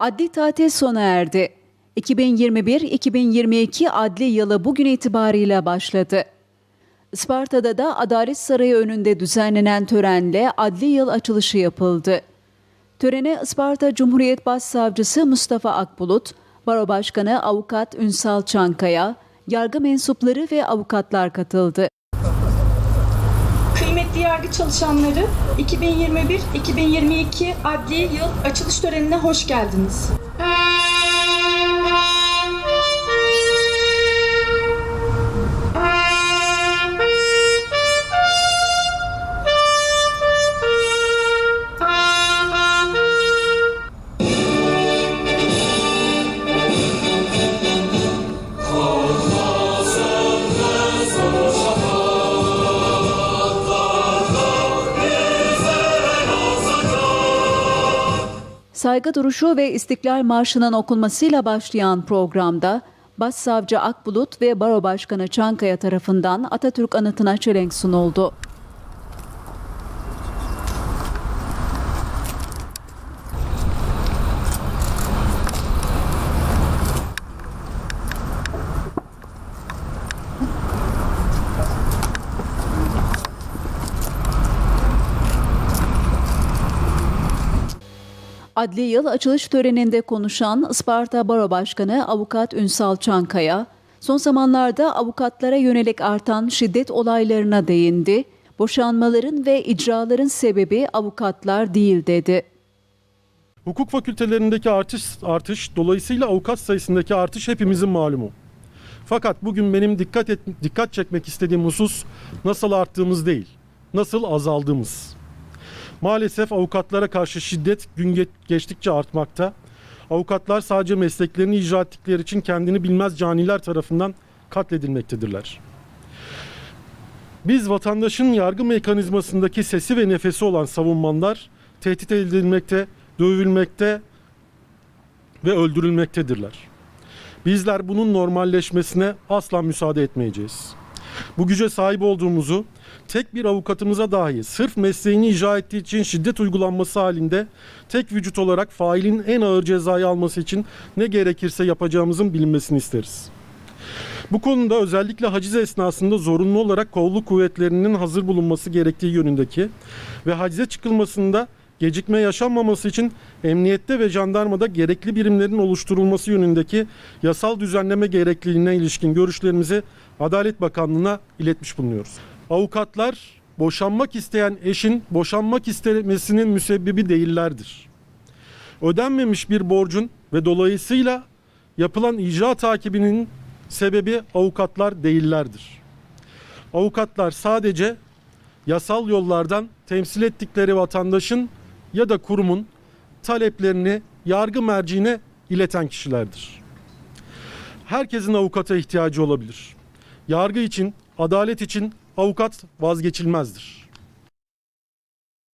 Adli tatil sona erdi. 2021-2022 adli yılı bugün itibariyle başladı. Isparta'da da Adalet Sarayı önünde düzenlenen törenle adli yıl açılışı yapıldı. Törene Isparta Cumhuriyet Başsavcısı Mustafa Akbulut, Baro Başkanı Avukat Ünsal Çankaya, yargı mensupları ve avukatlar katıldı. Yargı çalışanları, 2021-2022 adli yıl açılış törenine hoş geldiniz. Saygı duruşu ve İstiklal Marşı'nın okunmasıyla başlayan programda Başsavcı Akbulut ve Baro Başkanı Çankaya tarafından Atatürk anıtına çelenk sunuldu. Adli yıl açılış töreninde konuşan Isparta Baro Başkanı Avukat Ünsal Çankaya, son zamanlarda avukatlara yönelik artan şiddet olaylarına değindi. Boşanmaların ve icraların sebebi avukatlar değil dedi. Hukuk fakültelerindeki artış, artış dolayısıyla avukat sayısındaki artış hepimizin malumu. Fakat bugün benim dikkat et, dikkat çekmek istediğim husus nasıl arttığımız değil, nasıl azaldığımız. Maalesef avukatlara karşı şiddet gün ge- geçtikçe artmakta. Avukatlar sadece mesleklerini icra ettikleri için kendini bilmez caniler tarafından katledilmektedirler. Biz vatandaşın yargı mekanizmasındaki sesi ve nefesi olan savunmanlar tehdit edilmekte, dövülmekte ve öldürülmektedirler. Bizler bunun normalleşmesine asla müsaade etmeyeceğiz. Bu güce sahip olduğumuzu tek bir avukatımıza dahi sırf mesleğini icra ettiği için şiddet uygulanması halinde tek vücut olarak failin en ağır cezayı alması için ne gerekirse yapacağımızın bilinmesini isteriz. Bu konuda özellikle haciz esnasında zorunlu olarak kolluk kuvvetlerinin hazır bulunması gerektiği yönündeki ve hacize çıkılmasında gecikme yaşanmaması için emniyette ve jandarmada gerekli birimlerin oluşturulması yönündeki yasal düzenleme gerekliliğine ilişkin görüşlerimizi Adalet Bakanlığı'na iletmiş bulunuyoruz. Avukatlar boşanmak isteyen eşin boşanmak istemesinin müsebbibi değillerdir. Ödenmemiş bir borcun ve dolayısıyla yapılan icra takibinin sebebi avukatlar değillerdir. Avukatlar sadece yasal yollardan temsil ettikleri vatandaşın ya da kurumun taleplerini yargı merciine ileten kişilerdir. Herkesin avukata ihtiyacı olabilir. Yargı için, adalet için avukat vazgeçilmezdir.